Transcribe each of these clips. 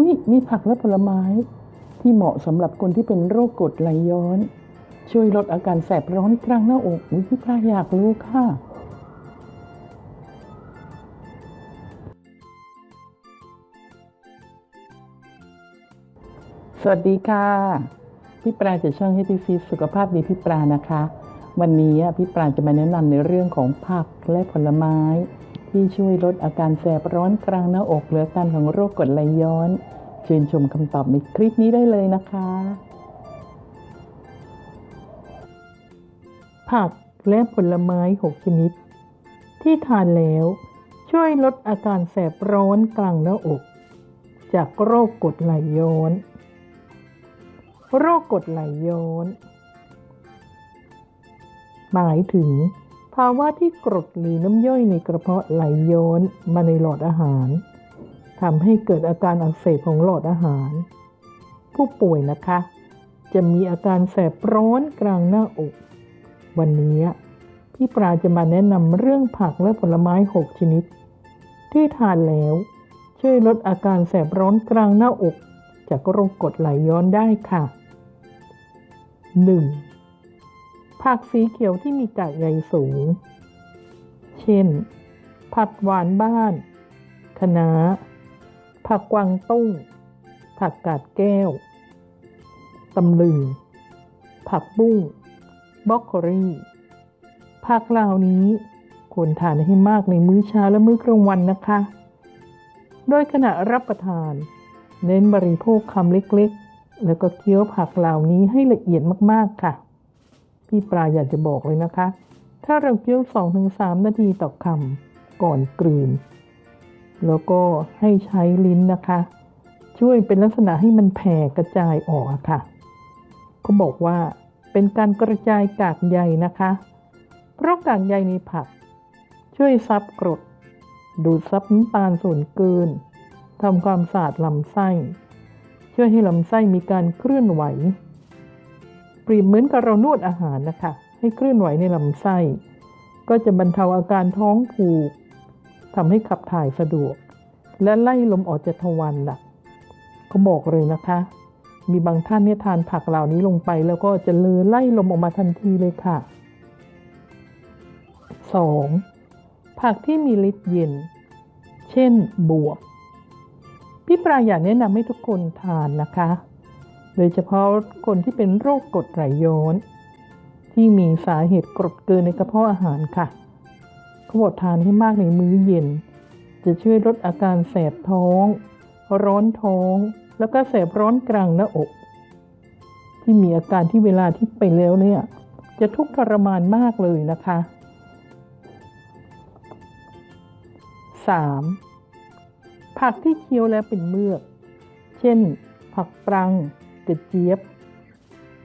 อุ้ยมีผักและผลไม้ ที่เหมาะสำหรับคนที่เป็นโรคกรดไหลย้อน ช่วยลดอาการแสบร้อนกลางหน้าอกอุ้ยพี่ปลาอยากรู้ค่ะสวัสดีค่ะ พี่ปลาจากช่อง h ฮ p ฟีสุขภาพดีพี่ปลานะคะ วันนี้พี่ปลาจะมาแนะนำในเรื่องของผักและผลไม้ ที่ช่วยลดอาการแสบร้อนกลางหน้าอกเหรือการของโรคกรดไหลย้อน เชิญชมคำตอบในคลิปนี้ได้เลยนะคะ ผักและผลไม้ 6 ชนิด ที่ทานแล้วช่วยลดอาการแสบร้อนกลางหน้าอก จากโรคกรดไหลย้อน โรคกรดไหลย้อน หมายถึงาวะที่กรดหรือน้ำย่อยในกระเพาะไหลย้อนมาในหลอดอาหารทำให้เกิดอาการอักเสบของหลอดอาหาร ผู้ป่วยนะคะ จะมีอาการแสบร้อนกลางหน้าอก วันนี้พี่ปลาจะมาแนะนำเรื่องผักและผลไม้ 6 ชนิด ที่ทานแล้วช่วยลดอาการแสบร้อนกลางหน้าอก จากโรคกรดไหลย้อนได้ค่ะ 1. ผักสีเขียวที่มีกากใยสูง เช่น ผักหวานบ้าน คะน้า ผักกวางตุ้ง ผักกาดแก้ว ตำลึง ผักบุ้งบล็อกโครีผักเหล่านี้ควรทานให้มากในมื้อเช้าและมื้อกลางวันนะคะ โดยขณะรับประทาน เน้นบริโภคคำเล็กๆ แล้วก็เคี้ยวผักเหล่านี้ให้ละเอียดมากๆค่ะ พี่ปลาอยากจะบอกเลยนะคะ ถ้าเราเคี้ยว2-3 นาทีต่อคำก่อนกลืน แล้วก็ให้ใช้ลิ้นนะคะ ช่วยเป็นลักษณะให้มันแผ่กระจายออกะค่ะเขาบอกว่าเป็นการกระจายกากใยนะคะ เพราะกากใยในผัก ช่วยซับกรด ดูดซับน้ำตาลส่วนเกินทำความสะอาดลำไส้ ช่วยให้ลำไส้มีการเคลื่อนไหว ปรียบเหมือนกับเรานวดอาหารนะคะ ให้เคลื่อนไหวในลำไส้ ก็จะบรรเทาอาการท้องผูกทำให้ขับถ่ายสะดวก และไล่ลมออกจากทวารหนักเขาบอกเลยนะคะ มีบางท่านเนี่ยทานผักเหล่านี้ลงไป แล้วก็จะเลือไล่ลมออกมาทันทีเลยค่ะ 2. ผักที่มีฤทธิ์เย็น เช่น บวบพี่ปลาอยากแนะนำให้ทุกคนทานนะคะ โดยเฉพาะคนที่เป็นโรคกรดไหลย้อน ที่มีสาเหตุกรดเกินในกระเพาะอาหารค่ะเขาบอกทานให้มากในมื้อเย็น จะช่วยลดอาการแสบท้อง ร้อนท้อง แล้วก็แสบร้อนกลางหน้าอก ที่มีอาการที่เวลาที่ไปแล้วเนี่ย จะทุกข์ทรมานมากเลยนะคะ 3. ผักที่เคี้ยวแล้วเป็นเมือก เช่น ผักปรัง กระเจี๊ยบ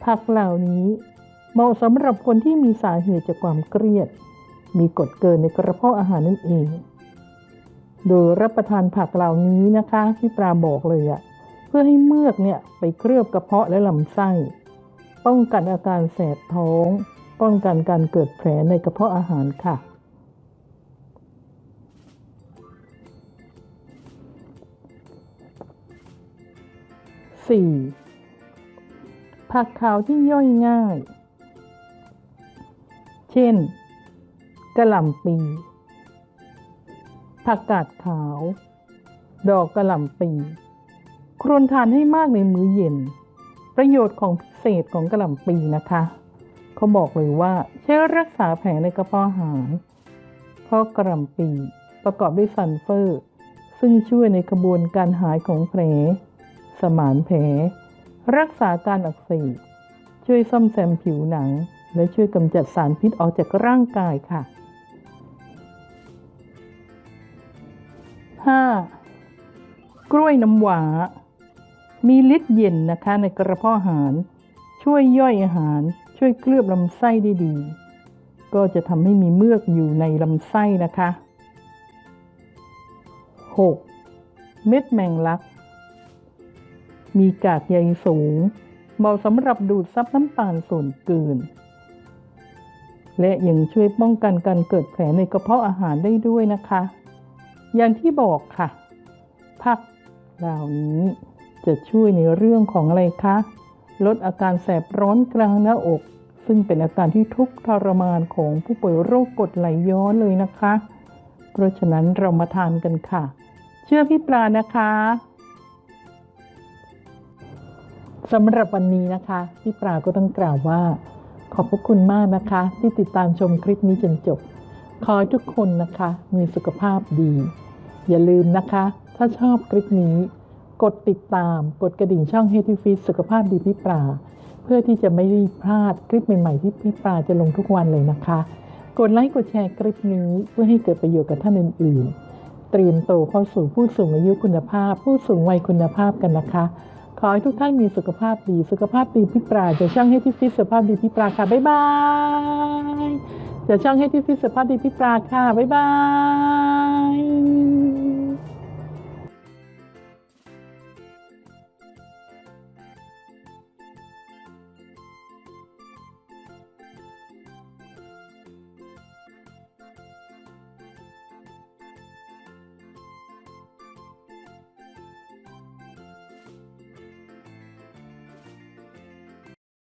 ผักเหล่านี้เหมาะสำหรับคนที่มีสาเหตุจากความเครียด มีกรดเกินในกระเพาะอาหารนั่นเอง โดยรับประทานผักเหล่านี้นะคะที่ปลาบอกเลยอะเพื่อให้เมือกเนี่ยไปเคลือบกระเพาะและลำไส้ ป้องกันอาการแสบท้อง ป้องกันการเกิดแผลในกระเพาะอาหารค่ะ 4. ผักขาวที่ย่อยง่าย เช่น กระหล่ำปี ผักกาดขาว ดอกกระหล่ำปีควรทานให้มากในมื้อเย็น ประโยชน์ของพิเศษของกระหล่ำปีนะคะ เขาบอกเลยว่าใช้รักษาแผลในกระเพาะอาหาร เพราะกระหล่ำปีประกอบด้วยซัลเฟอร์ ซึ่งช่วยในกระบวนการหายของแผล สมานแผล รักษาการอักเสบช่วยซ่อมแซมผิวหนัง และช่วยกำจัดสารพิษออกจากร่างกายค่ะ 5. กล้วยน้ำหวา มีฤทธิ์เย็นนะคะในกระเพาะอาหาร ช่วยย่อยอาหาร ช่วยเคลือบลำไส้ได้ดี ก็จะทำให้มีเมือกอยู่ในลำไส้นะคะ 6. เม็ดแมงลัก มีกากใยสูง เหมาะสำหรับดูดซับน้ำตาลส่วนเกิน และยังช่วยป้องกันการเกิดแผลในกระเพาะอาหารได้ด้วยนะคะ อย่างที่บอกค่ะ ผักรานี้จะช่วยในเรื่องของอะไรคะ ลดอาการแสบร้อนกลางหน้าอก ซึ่งเป็นอาการที่ทุกข์ทรมานของผู้ป่วยโรคกรดไหลย้อนเลยนะคะ เพราะฉะนั้นเรามาทานกันค่ะ เชื่อพี่ปลานะคะ สำหรับวันนี้นะคะ พี่ปลาก็ต้องกล่าวว่า ขอบพระคุณมากนะคะ ที่ติดตามชมคลิปนี้จนจบ ขอให้ทุกคนนะคะมีสุขภาพดี อย่าลืมนะคะ ถ้าชอบคลิปนี้ กดติดตาม กดกระดิ่งช่อง h e a l t h y Fit สุขภาพดีพี่ปลาเพื่อที่จะไม่พลาดคลิปใหม่ๆ ที่พี่ปลาจะลงทุกวันเลยนะคะ กดไลค์กดแชร์คลิปนี้เพื่อให้เกิดประโยชน์กับท่านอื่นๆ เตรียมโตเข้าสู่ผู้สูงอายุคุณภาพ ผู้สูงวัยคุณภาพกันนะคะ อให้ทุกท่านมีสุขภาพดี สุขภาพดีพี่ปลาจะช่างให้ที่ฟิตสุขภาพดีพี่ปลาค่ะ บ๊ายบาย จะช่างให้ที่ฟิตสุขภาพดีพี่ปลาค่ะ บ๊ายบาย